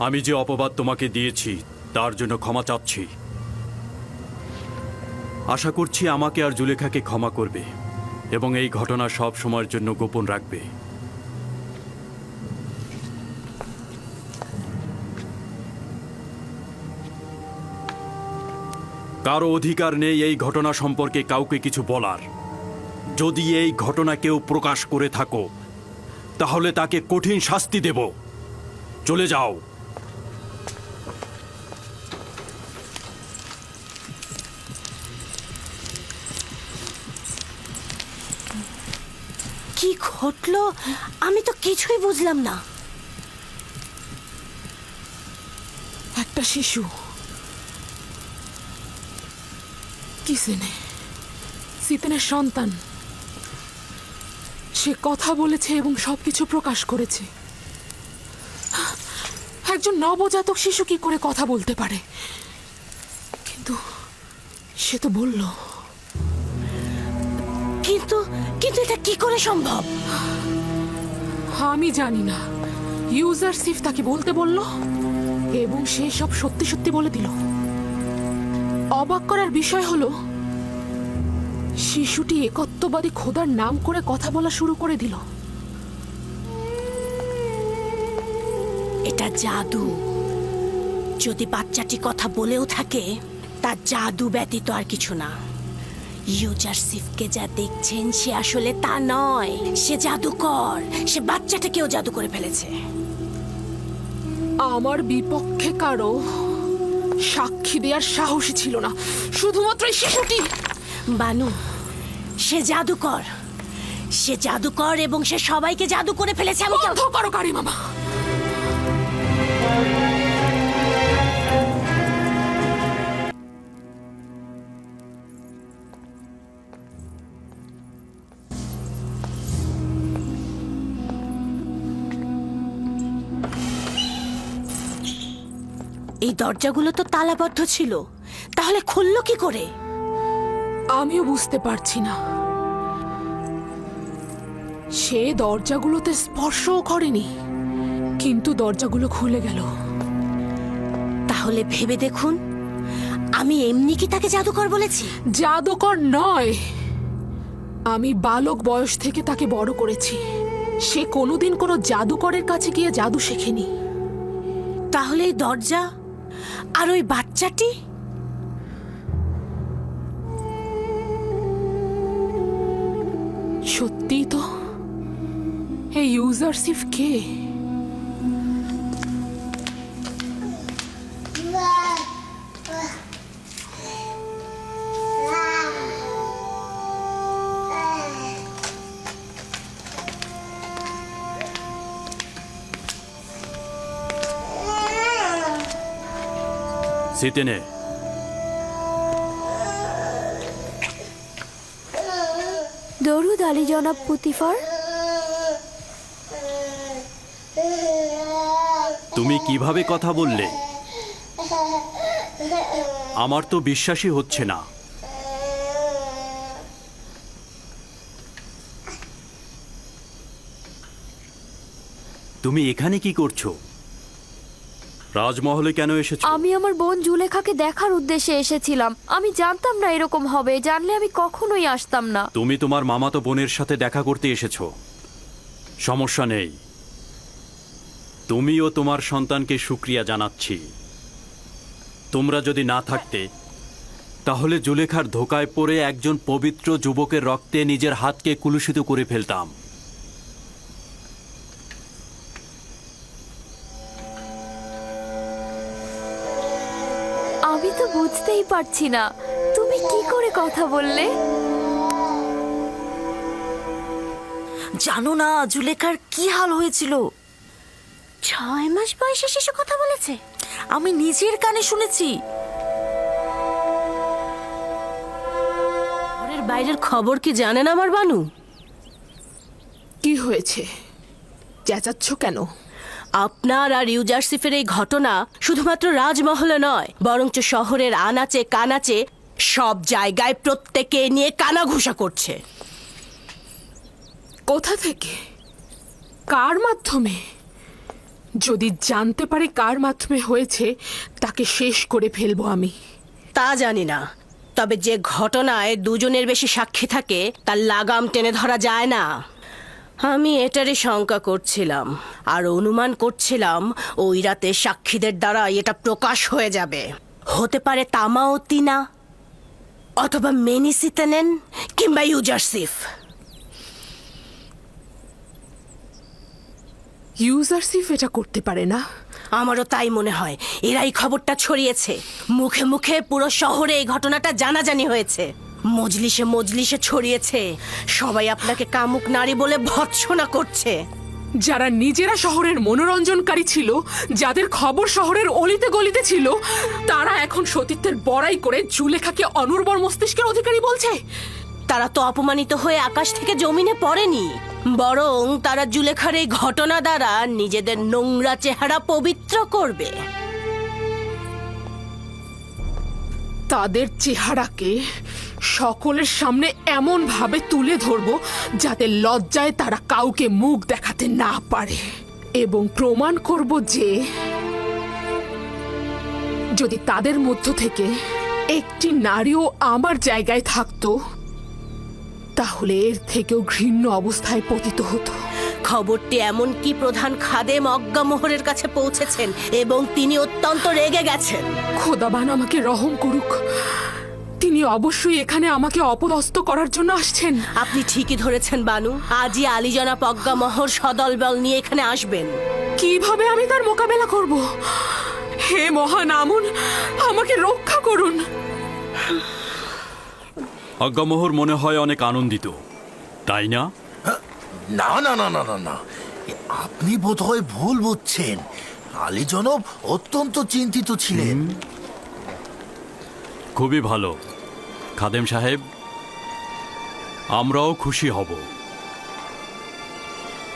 আমি যে অপবাদ তোমাকে দিয়েছি, তার জন্য ক্ষমা চাচ্ছি। আশা করছি আমাকে আর জুলেখাকে ক্ষমা করবে এবং এই ঘটনা সব সময়ের জন্য গোপন রাখবে। কারও অধিকার নেই এই ঘটনা সম্পর্কে কাউকে কিছু বলার। যদি এই ঘটনা কেউ প্রকাশ করে থাকো, তাহলে তাকে কঠিন শাস্তি দেব। চলে যাও। কি ঘটলো? আমি তো কিছুই বুঝলাম না। একটা শিশু। কিসেনে সিতেনের সন্তান। সে কথা বলেছে এবং সবকিছু প্রকাশ করেছে। একজন নবজাতক শিশু কি করে কথা বলতে পারে? কিন্তু সে তো বলল। কিন্তু কিন্তু এটা কি করে সম্ভব? আমি জানি না। ইউজার সিফ তাকে বলতে বলল এবং সে সব সত্যি সত্যি বলে দিল। অবাক করার বিষয় হলো শিশুটি একত্ববাদী খোদার নাম করে কথা বলা শুরু করে দিল। এটা জাদু। যদি বাচ্চাটি কথা বলেও থাকে তা জাদু ব্যতীত আর কিছু না। ইউজার সিফকে যা দেখছেন সে আসলে তা নয়। সে জাদুকর। সে বাচ্চাটাকেও জাদু করে ফেলেছে। আমার বিপক্ষে কারও সাক্ষী দেওয়ার সাহসী ছিল না। শুধুমাত্র এই শিশুটি। বানু সে জাদুকর। সে জাদুকর এবং সে সবাইকে জাদু করে ফেলেছে আমি বন্ধ করো কারি মামা এই দরজাগুলো তো তালাবদ্ধ ছিল। তাহলে খুললো কি করে? আমিও বুঝতে পারছি না। সে দরজাগুলোতে স্পর্শও করেনি কিন্তু দরজাগুলো খুলে গেল। তাহলে ভেবে দেখুন আমি এমনি কি তাকে জাদুকর বলেছি? জাদুকর নয়। আমি বালক বয়স থেকে তাকে বড় করেছি। সে কোনোদিন কোনো জাদুকরের কাছে গিয়ে জাদু শেখেনি। তাহলে এই দরজা আর ওই বাচ্চাটি? সত্যি তো? এই ইউজারসিফ কে? সিতেনে দরুদ আলী জনাব পুতিফার? তুমি কীভাবে কথা বললে? আমার তো বিশ্বাসই হচ্ছে না। তুমি এখানে কি করছ? রাজমহলে কেন এসেছ? আমি আমার বোন জুলেখাকে দেখার উদ্দেশ্যে এসেছিলাম। আমি জানতাম না এরকম হবে জানলে আমি কখনোই আসতাম না। তুমি তোমার মামাতো বোনের সাথে দেখা করতে এসেছ। সমস্যা নেই। তুমিও তোমার সন্তানকে সুক্রিয়া জানাচ্ছি। তোমরা যদি না থাকতে তাহলে জুলেখার ধোকায় পড়ে একজন পবিত্র যুবকের রক্তে নিজের হাতকে কুলুষিত করে ফেলতাম। আমি তো বুঝতেই পারছি না। তুমি কি করে কথা বললে? জানো না জুলেখার কি হাল হয়েছিল? ছয় মাস বয়সে শিশু কথা বলেছে। আমি নিজের কানে শুনেছি। ঘরের বাইরের খবর কি জানেন আমার বানু? কি হয়েছে? চেঁচাচ্ছ কেন? আপনার আর ইউজারসিফের এই ঘটনা শুধুমাত্র রাজমহলে নয় বরঞ্চ শহরের আনাচে কানাচে সব জায়গায় প্রত্যেকে নিয়ে কানাঘুষা করছে। কোথা থেকে? কার মাধ্যমে? যদি জানতে পারে কার মাধ্যমে হয়েছে তাকে শেষ করে ফেলব আমি। তা জানি না তবে যে ঘটনায় দুজনের বেশি সাক্ষী থাকে তার লাগাম টেনে ধরা যায় না। আমি এটারই শঙ্কা করছিলাম। আর অনুমান করছিলাম ওই রাতে সাক্ষীদের দ্বারা এটা প্রকাশ হয়ে যাবে। হতে পারে তামাও তিনা অথবা মেনিসিতেনেন কিংবা ইউজারসিফ ইউজারসিফ এটা করতে পারে না? আমারও তাই মনে হয়। এরাই খবরটা ছড়িয়েছে। মুখে মুখে পুরো শহরে এই ঘটনাটা জানাজানি হয়েছে। মজলিসে মজলিসে ছড়িয়েছে। সবাই আপনাকে কামুক নারী বলে ভৎসনা করছে। যারা নিজেরা শহরের মনোরঞ্জনকারী ছিল যাদের খবর শহরের অলিতে গলিতে ছিল তারা এখন সতীত্বের বড়াই করে জুলেখাকে অনুর্বর মস্তিষ্কের অধিকারী বলছে। তারা তো অপমানিত হয়ে আকাশ থেকে জমিনে পড়েনি। বরং তারা জুলেখার এই ঘটনা দ্বারা নিজেদের নোংরা চেহারা পবিত্র করবে। তাদের চেহারাকে সকলের সামনে এমন ভাবে তুলে ধরবো যাতে লজ্জায় তারা কাউকে মুখ দেখাতে না পারে। এবং প্রমাণ করব যে যদি তাদের মধ্য থেকে একটি নারীও আমার জায়গায় থাকতো তাহলে এর থেকেও ঘৃণ্য অবস্থায় পতিত হতো। খবরটি এমনকি প্রধান খাদেম অজ্ঞামোহরের কাছে পৌঁছেছেন এবং তিনি অত্যন্ত রেগে গেছেন। খোদাবান আমাকে রহম করুক। তিনি অবশ্যই এখানে আমাকে অপদস্থ করার জন্য আসছেন। আপনি ঠিকই ধরেছেন বানু। আজই আলীজনা প্রজ্ঞামোহর সদল বল নিয়ে এখানে আসবেন। কীভাবে আমি তার মোকাবেলা করব? হে মহান আমুন আমাকে রক্ষা করুন। অজ্ঞামোহর মনে হয় অনেক আনন্দিত তাই না? না না না না না না। আপনি বোধহয় ভুল বুঝছেন। আলী জনব অত্যন্ত চিন্তিত ছিলেন। খুবই ভালো। খাদেম সাহেব, আমরাও খুশি হব।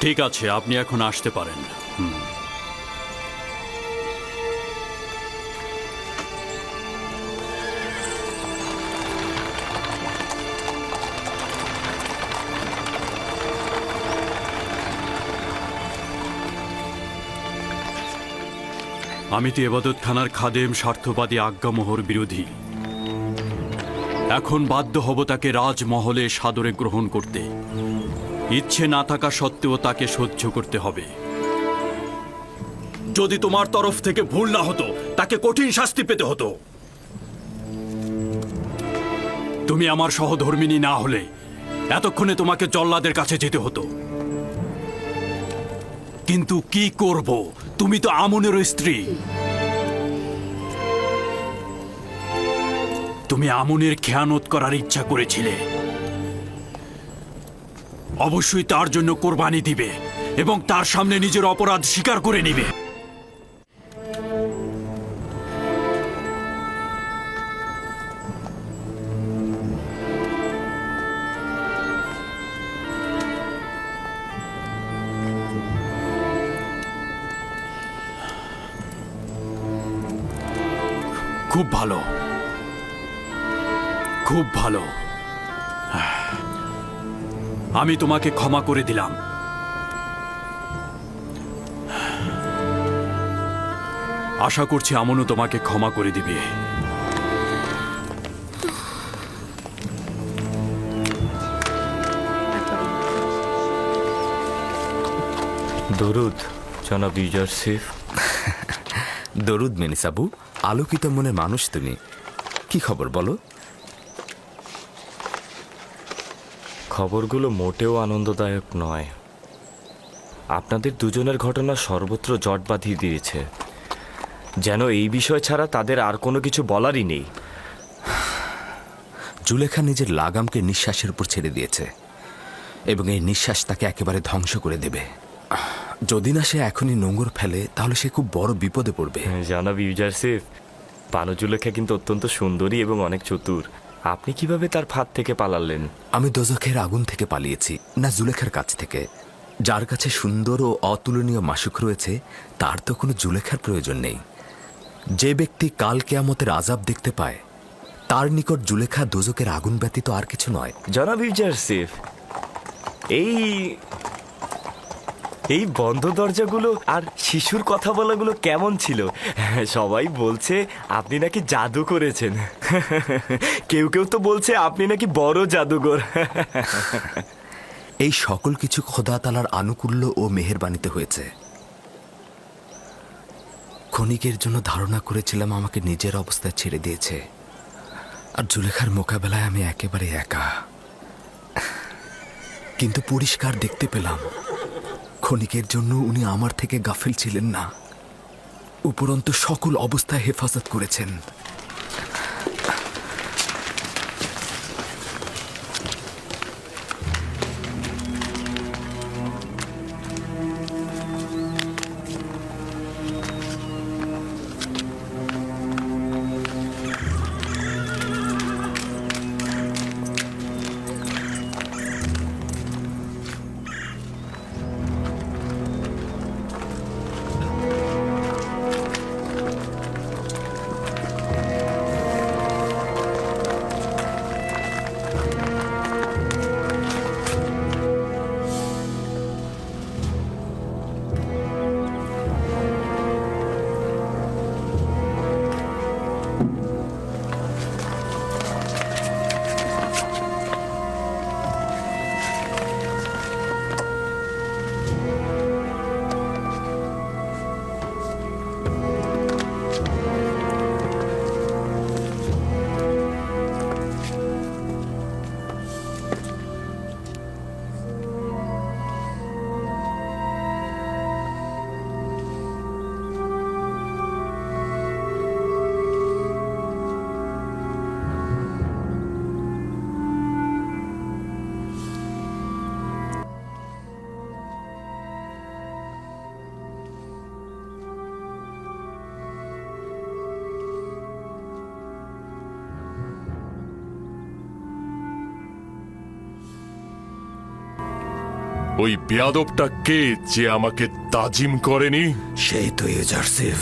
ঠিক আছে, আপনি এখন আসতে পারেন। হুম। আমি তো এবাদতখানার খাদেম স্বার্থবাদী আজ্ঞামোহর বিরোধী। এখন বাধ্য হব তাকে রাজমহলে সাদরে গ্রহণ করতে। ইচ্ছে না থাকা সত্ত্বেও তাকে সহ্য করতে হবে। যদি তোমার তরফ থেকে ভুল না হতো, তাকে কঠিন শাস্তি পেতে হতো। তুমি আমার সহধর্মিনী না হলে এতক্ষণে তোমাকে জল্লাদের কাছে যেতে হতো। কিন্তু কি করব? তুমি তো আমনেরও স্ত্রী। তুমি আমনের খেয়ানত করার ইচ্ছা করেছিলে। অবশ্যই তার জন্য কোরবানি দিবে এবং তার সামনে নিজের অপরাধ স্বীকার করে নিবে। খুব ভালো। খুব ভালো। আমি তোমাকে ক্ষমা করে দিলাম। আশা করছি আমনও তোমাকে ক্ষমা করে দিবে। দরুদ জনাব ইউজারসিফ দরুদ মেনিসাবু আলোকিত মনে মানুষ তুমি। কি খবর বলো? খবরগুলো মোটেও আনন্দদায়ক নয়। আপনাদের দুজনের ঘটনা সর্বত্র জট বাঁধিয়ে দিয়েছে। যেন এই বিষয় ছাড়া তাদের আর কোনো কিছু বলারই নেই। জুলেখা নিজের লাগামকে নিঃশ্বাসের উপর ছেড়ে দিয়েছে এবং এই নিঃশ্বাস তাকে একেবারে ধ্বংস করে দেবে। যদি না সে এখনই নোংর ফেলে তাহলে সে খুব বড় বিপদে পড়বে। জনাব ইউজারসিফ পানজুলেখা কিন্তু অত্যন্ত সুন্দরী এবং অনেক চতুর। আপনি কীভাবে তার ফাঁদ থেকে পালালেন? আমি দোজখের আগুন থেকে পালিয়েছি না জুলেখার কাছ থেকে। যার কাছে সুন্দর ও অতুলনীয় মাসুক রয়েছে তার তো কোনো জুলেখার প্রয়োজন নেই। যে ব্যক্তি কাল কেয়ামতের আজাব দেখতে পায় তার নিকট জুলেখা দোজকের আগুন ব্যতীত আর কিছু নয়। জনাব ইউজারসিফ এই এই বন্ধ দরজাগুলো আর শিশুর কথা বলাগুলো কেমন ছিল? সবাই বলছে, আপনি নাকি জাদু করেছেন। কেউ কেউ তো বলছে, আপনি নাকি বড় জাদুঘর। এই সকল কিছু খোদা তালার আনুকূল্য ও মেহেরবানিতে হয়েছে। ক্ষণিকের জন্য ধারণা করেছিলাম আমাকে নিজের অবস্থায় ছেড়ে দিয়েছে। আর জুলেখার মোকাবেলায় আমি একেবারে একা। কিন্তু পরিষ্কার দেখতে পেলাম ক্ষণিকের জন্য উনি আমার থেকে গাফিল ছিলেন না। উপরন্ত সকল অবস্থায় হেফাজত করেছেন। ওই বেয়াদবটা কে যে আমাকে তাজিম করেনি? সেই তো এজারসিফ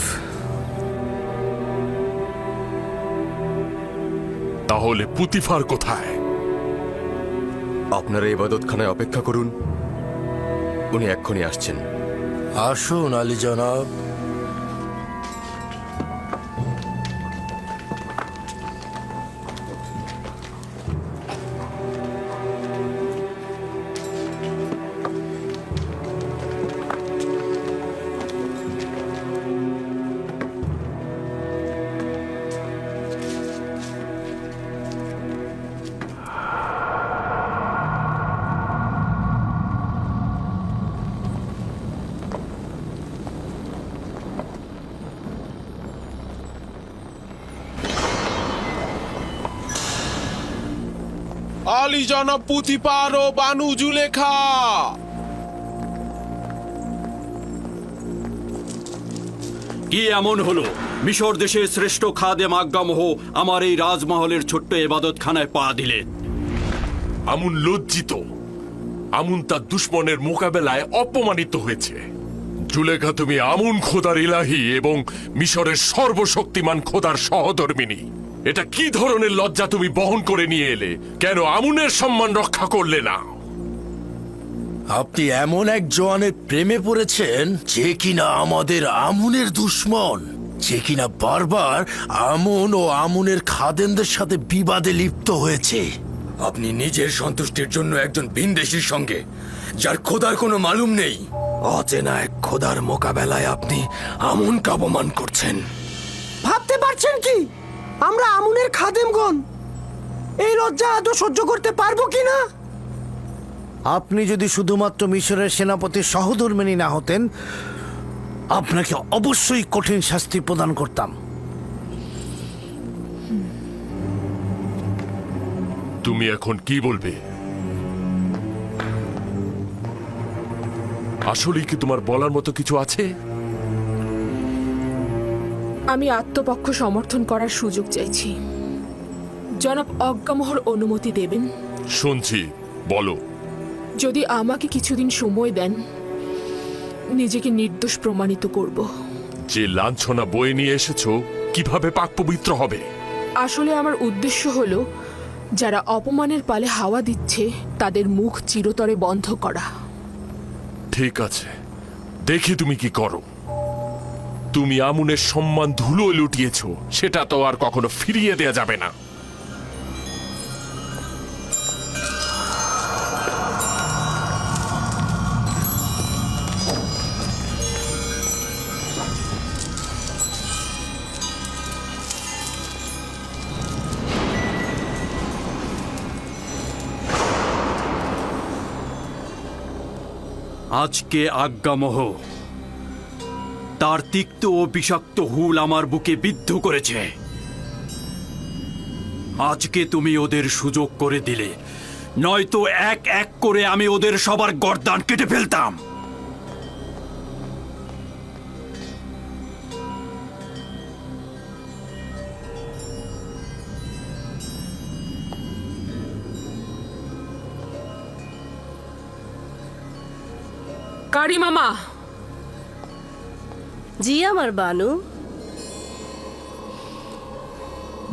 তাহলে পুতিফার কোথায়? আপনারা ইবাদতখানায় অপেক্ষা করুন। উনি এক্ষুনি আসছেন। আসুন আলী জনাব। আলী জনাব পুথিপার ও বানু জুলেখা কি এমন হলো? মিশর দেশের শ্রেষ্ঠ খাদে মাজ্ঞামহ আমার এই রাজমহলের ছোট্ট এবাদতখানায় পা দিলেন আমুন লজ্জিত। আমুন তার দুশ্মনের মোকাবেলায় অপমানিত হয়েছে। জুলেখা তুমি আমুন খোদার ইলাহি এবং মিশরের সর্বশক্তিমান খোদার সহধর্মিনী। এটা কি ধরনের লজ্জা তুমি বহন করে নিয়ে এলে? কেন আমুনের সম্মান রক্ষা করলে না? আপনি এমন এক জওয়ানের প্রেমে পড়েছেন যে কিনা আমাদের আমুনের দুশ্মন যে কিনা বারবার আমুন ও আমুনের খাদেনদের সাথে বিবাদে লিপ্ত হয়েছে। আপনি নিজের সন্তুষ্টির জন্য একজন ভিনদেশীর সঙ্গে যার খোদার কোনো মালুম নেই। অচেনা এক খোদার মোকাবেলায় আপনি আমন কাবমান করছেন। ভাবতে পারছেন কি? আমরা আমুনের খাদেমগণ। এই লজ্জা আদৌ সহ্য করতে পারব কি না আপনি যদি শুধুমাত্র মিশরের সেনাপতির সহধর্মিনী না হতেন আপনাকে অবশ্যই কঠিন শাস্তি প্রদান করতাম। তুমি এখন কি বলবে? আসলেই কি তোমার বলার মতো কিছু আছে? আমি আত্মপক্ষ সমর্থন করার সুযোগ চাইছি। জনাব অজ্ঞামোহর অনুমতি দেবেন? শুনছি বলো। যদি আমাকে কিছুদিন সময় দেন নিজেকে নির্দোষ প্রমাণিত করব। যে লাঞ্ছনা বয়ে নিয়ে এসেছ কীভাবে পাক পবিত্র হবে? আসলে আমার উদ্দেশ্য হলো যারা অপমানের পালে হাওয়া দিচ্ছে তাদের মুখ চিরতরে বন্ধ করা। ঠিক আছে দেখি তুমি কি করো। তুমি আমুনের সম্মান ধুলো লুটিয়েছ, সেটা তো আর কখনো ফিরিয়ে দেয়া যাবে না। আজকে আজ্ঞামোহ। তার তিক্ত ও বিষাক্ত হুল আমার বুকে বিদ্ধ করেছে। আজকে তুমি ওদের সুযোগ করে দিলে। নয়তো এক এক করে আমি ওদের সবার গর্দান কেটে ফেলতাম। কারি মামা জি আমার বানু।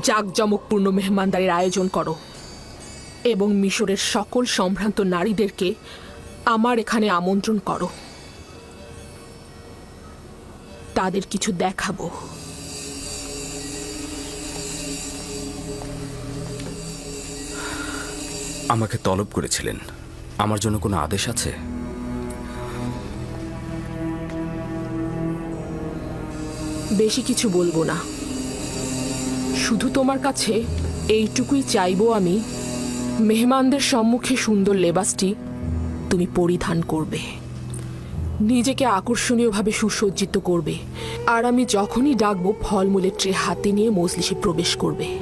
জাঁকজমকপূর্ণ মেহমানদারির আয়োজন করো এবং মিশরের সকল সম্ভ্রান্ত নারীদেরকে আমার এখানে আমন্ত্রণ করো। তাদের কিছু দেখাবো। আমাকে তলব করেছিলেন। আমার জন্য কোনো আদেশ আছে? বেশি কিছু বলব না। শুধু তোমার কাছে এইটুকুই চাইব আমি, মেহমানদের সম্মুখে সুন্দর লেবাসটি তুমি পরিধান করবে। নিজেকে আকর্ষণীয়ভাবে সুসজ্জিত করবে। আর আমি যখনই ডাকবো, ফলমূলের ট্রে হাতে নিয়ে মজলিসে প্রবেশ করবে।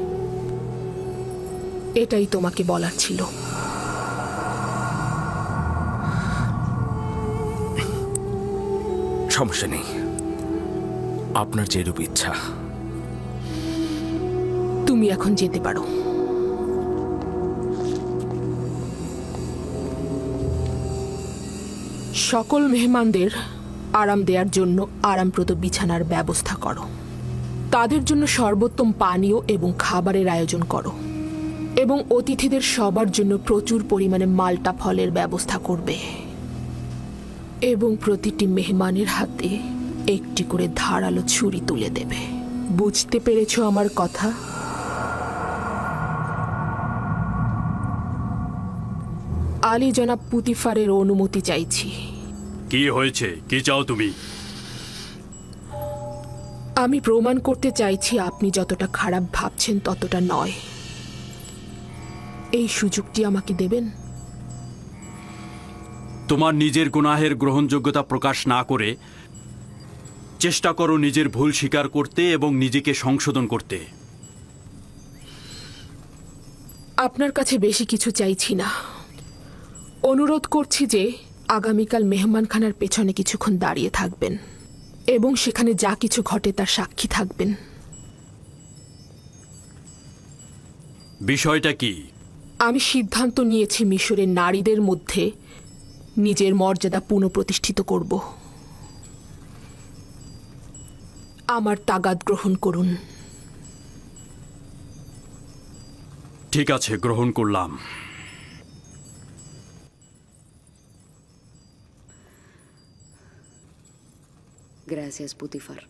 এটাই তোমাকে বলার ছিল। সমস্যা নেই। আপনার যেরূপ ইচ্ছা। তুমি এখন যেতে পারো। সকল মেহমানদের আরাম দেওয়ার জন্য আরামপ্রদ বিছানার ব্যবস্থা করো। তাদের জন্য সর্বোত্তম পানীয় এবং খাবারের আয়োজন করো। এবং অতিথিদের সবার জন্য প্রচুর পরিমাণে মাল্টা ফলের ব্যবস্থা করবে। এবং প্রতিটি মেহমানের হাতে একটি করে ধারালো ছুরি তুলে দেবে। বুঝতে পেরেছ আমার কথা? আলী জনাব পুতিফারের অনুমতি চাইছি। কি হয়েছে? কি চাও তুমি? আমি প্রমাণ করতে চাইছি আপনি যতটা খারাপ ভাবছেন ততটা নয়। এই সুযোগটি আমাকে দেবেন? তোমার নিজের গুনাহের গ্রহণযোগ্যতা প্রকাশ না করে চেষ্টা করো নিজের ভুল স্বীকার করতে এবং নিজেকে সংশোধন করতে। আপনার কাছে বেশি কিছু চাইছি না। অনুরোধ করছি যে আগামীকাল মেহমানখানার পেছনে কিছুক্ষণ দাঁড়িয়ে থাকবেন এবং সেখানে যা কিছু ঘটে তার সাক্ষী থাকবেন। বিষয়টা কি? আমি সিদ্ধান্ত নিয়েছি মিশরের নারীদের মধ্যে নিজের মর্যাদা পুনঃপ্রতিষ্ঠিত করব। আমার তাগাদ গ্রহণ করুন ঠিক আছে গ্রহণ করলাম Gracias, Putifar.